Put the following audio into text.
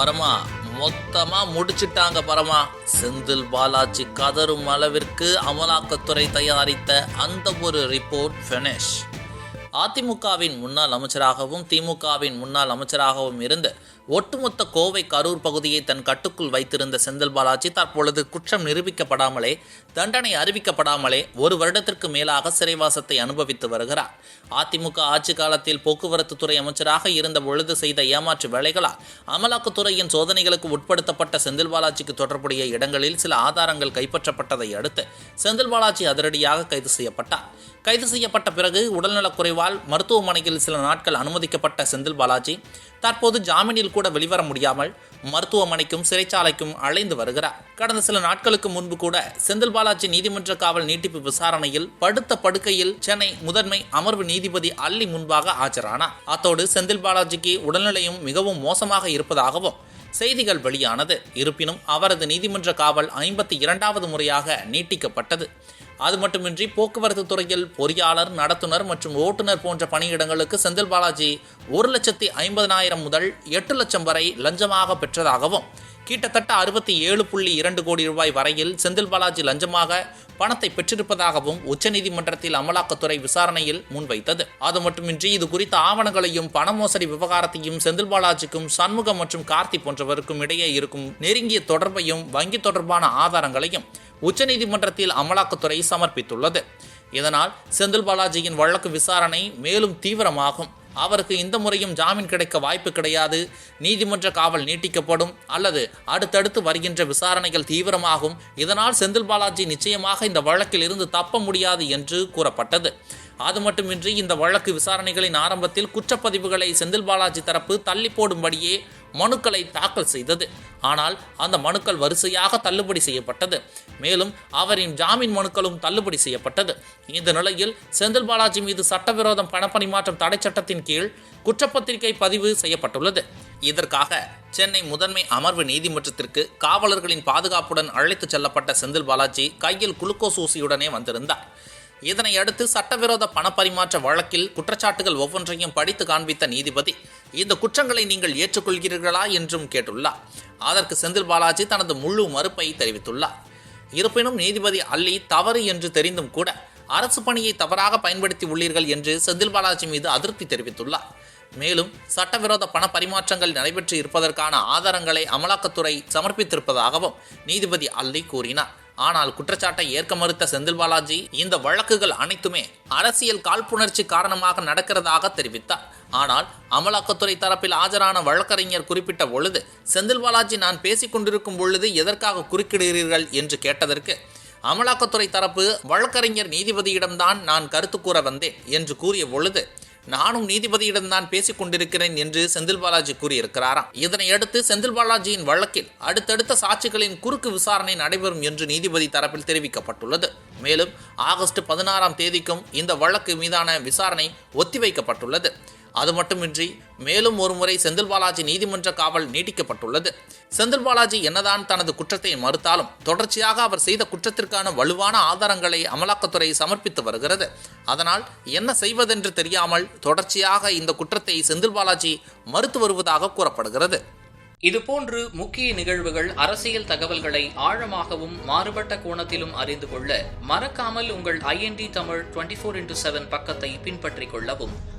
பரமா மொத்தமா முடிச்சிட்டாங்க பரமா. செந்தில் பாலாஜி கதரும் அளவிற்கு அமலாக்கத்துறை தயாரித்த அந்த ஒரு ரிப்போர்ட் ஃபினிஷ் அதிமுகவின் முன்னாள் அமைச்சராகவும் திமுகவின் முன்னாள் அமைச்சராகவும் இருந்து ஒட்டுமொத்த கோவை கரூர் பகுதியை தன் கட்டுக்குள் வைத்திருந்த செந்தில் பாலாஜி தற்பொழுது குற்றம் நிரூபிக்கப்படாமலே தண்டனை அறிவிக்கப்படாமலே ஒரு வருடத்திற்கு மேலாக சிறைவாசத்தை அனுபவித்து வருகிறார். அதிமுக ஆட்சி காலத்தில் போக்குவரத்து துறை அமைச்சராக இருந்த பொழுது செய்த ஏமாற்று வேலைகளால் அமலாக்கத்துறையின் சோதனைகளுக்கு உட்படுத்தப்பட்ட செந்தில் பாலாஜிக்கு தொடர்புடைய இடங்களில் சில ஆதாரங்கள் கைப்பற்றப்பட்டதை அடுத்து செந்தில் பாலாஜி அதிரடியாக கைது செய்யப்பட்டார். கைது செய்யப்பட்ட பிறகு உடல்நலக்குறைவால் மருத்துவமனையில் சில நாட்கள் அனுமதிக்கப்பட்ட செந்தில் பாலாஜி தற்போது ஜாமீனில் கூட வெளிவர முடியாமல் மருத்துவமனைக்கும் சிறைச்சாலைக்கும் அலைந்து வருகிறார். கடந்த சில நாட்களுக்கு முன்பு கூட செந்தில் பாலாஜி நீதிமன்ற காவல் நீட்டிப்பு விசாரணையில் படுத்த படுக்கையில் சென்னை முதன்மை அமர்வு நீதிபதி அள்ளி முன்பாக ஆஜரானார். அத்தோடு செந்தில் பாலாஜிக்கு உடல்நிலையும் மிகவும் மோசமாக இருப்பதாகவும் செய்திகள் வெளியானது. இருப்பினும் அவரது நீதிமன்ற காவல் ஐம்பத்தி இரண்டாவது முறையாக நீட்டிக்கப்பட்டது. அது மட்டுமின்றி போக்குவரத்து துறையில் பொறியாளர் நடத்துனர் மற்றும் ஓட்டுநர் போன்ற பணியிடங்களுக்கு செந்தில் பாலாஜி ஒரு லட்சத்தி ஐம்பதனாயிரம் முதல் எட்டு லட்சம் வரை லஞ்சமாக பெற்றதாகவும் கிட்டத்தட்ட அறுபத்தி ஏழு புள்ளி இரண்டு கோடி ரூபாய் வரையில் செந்தில் பாலாஜி லஞ்சமாக பணத்தை பெற்றிருப்பதாகவும் உச்சநீதிமன்றத்தில் அமலாக்கத்துறை விசாரணையில் முன்வைத்தது. அது மட்டுமின்றி இது குறித்த ஆவணங்களையும் பண மோசடி விவகாரத்தையும் செந்தில் பாலாஜிக்கும் சண்முகம் மற்றும் கார்த்தி போன்றவருக்கும் இடையே இருக்கும் நெருங்கிய தொடர்பையும் வங்கி தொடர்பான ஆதாரங்களையும் உச்சநீதிமன்றத்தில் அமலாக்கத்துறை சமர்ப்பித்துள்ளது. இதனால் செந்தில் பாலாஜியின் வழக்கு விசாரணை மேலும் தீவிரமாகும். அவருக்கு இந்த முறையும் ஜாமீன் கிடைக்க வாய்ப்பு கிடையாது. நீதிமன்ற காவல் நீட்டிக்கப்படும் அல்லது அடுத்தடுத்து வருகின்ற விசாரணைகள் தீவிரமாகும். இதனால் செந்தில் பாலாஜி நிச்சயமாக இந்த வழக்கில் இருந்து தப்ப முடியாது என்று கூறப்பட்டது. அது மட்டுமின்றி இந்த வழக்கு விசாரணைகளின் ஆரம்பத்தில் குற்றப்பதிவுகளை செந்தில் பாலாஜி தரப்பு தள்ளி போடும்படியே மனுக்களை தாக்கல் செய்தது. ஆனால் அந்த மனுக்கள் வரிசையாக தள்ளுபடி செய்யப்பட்டது. மேலும் அவரின் ஜாமீன் மனுக்களும் தள்ளுபடி செய்யப்பட்டது. இந்த நிலையில் செந்தில் பாலாஜி மீது சட்டவிரோதம் பணப்பரிமாற்றம் தடை சட்டத்தின் கீழ் குற்றப்பத்திரிகை பதிவு செய்யப்பட்டுள்ளது. இதற்காக சென்னை முதன்மை அமர்வு நீதிமன்றத்திற்கு காவலர்களின் பாதுகாப்புடன் அழைத்துச் செல்லப்பட்ட செந்தில் பாலாஜி கையில் குளுக்கோஸ் ஊசியுடனே வந்திருந்தார். இதனை அடுத்து சட்டவிரோத பணப்பரிமாற்ற வழக்கில் குற்றச்சாட்டுகள் ஒவ்வொன்றையும் படித்து காண்பித்த நீதிபதி இந்த குற்றங்களை நீங்கள் ஏற்றுக்கொள்கிறீர்களா என்றும் கேட்டுள்ளார். அதற்கு செந்தில் பாலாஜி தனது முழு மறுப்பை தெரிவித்துள்ளார். இருப்பினும் நீதிபதி அல்லி தவறு என்று தெரிந்தும் கூட அரசு பணியை தவறாக பயன்படுத்தி உள்ளீர்கள் என்று செந்தில் பாலாஜி மீது அதிருப்தி தெரிவித்துள்ளார். மேலும் சட்டவிரோத பண பரிமாற்றங்கள் நடைபெற்று இருப்பதற்கான ஆதாரங்களை அமலாக்கத்துறை சமர்ப்பித்திருப்பதாகவும் நீதிபதி அல்லி கூறினார். ஆனால் குற்றச்சாட்டை ஏற்க மறுத்த செந்தில் பாலாஜி இந்த வழக்குகள் அனைத்துமே அரசியல் காழ்ப்புணர்ச்சி காரணமாக நடக்கிறதாக தெரிவித்தார். ஆனால் அமலாக்கத்துறை தரப்பில் ஆஜரான வழக்கறிஞர் குறிப்பிட்ட பொழுது செந்தில் பாலாஜி நான் பேசிக் கொண்டிருக்கும் பொழுது எதற்காக குறுக்கிடுகிறீர்கள்? என்று கேட்டதற்கு அமலாக்கத்துறை தரப்பு வழக்கறிஞர் நீதிபதியிடம்தான் நான் கருத்து கூற வந்தேன் என்று கூறிய பொழுது நானும் நீதிபதியிடம் தான் பேசிக் கொண்டிருக்கிறேன் என்று செந்தில் பாலாஜி கூறியிருக்கிறாராம். இதனையடுத்து செந்தில் பாலாஜியின் வழக்கில் அடுத்தடுத்த சாட்சிகளின் குறுக்கு விசாரணை நடைபெறும் என்று நீதிபதி தரப்பில் தெரிவிக்கப்பட்டுள்ளது. மேலும் ஆகஸ்ட் பதினாறாம் தேதிக்கும் இந்த வழக்கு மீதான விசாரணை ஒத்திவைக்கப்பட்டுள்ளது. அது மட்டுமின்றி மேலும் ஒருமுறை செந்தில் பாலாஜி நீதிமன்ற காவல் நீட்டிக்கப்பட்டுள்ளது. செந்தில் பாலாஜி என்னதான் தனது குற்றத்தை மறுத்தாலும் தொடர்ச்சியாக அவர் செய்த குற்றத்திற்கான வலுவான ஆதாரங்களை அமலாக்கத்துறை சமர்ப்பித்து வருகிறது. அதனால் என்ன செய்வதென்று தெரியாமல் தொடர்ச்சியாக இந்த குற்றத்தை செந்தில் பாலாஜி மறுத்து வருவதாக கூறப்படுகிறது. இதுபோன்று முக்கிய நிகழ்வுகள் அரசியல் தகவல்களை ஆழமாகவும் மாறுபட்ட கோணத்திலும் அறிந்து கொள்ள மறக்காமல் உங்கள் IND Tamil twenty four into seven பக்கத்தை பின்பற்றிக் கொள்ளவும்.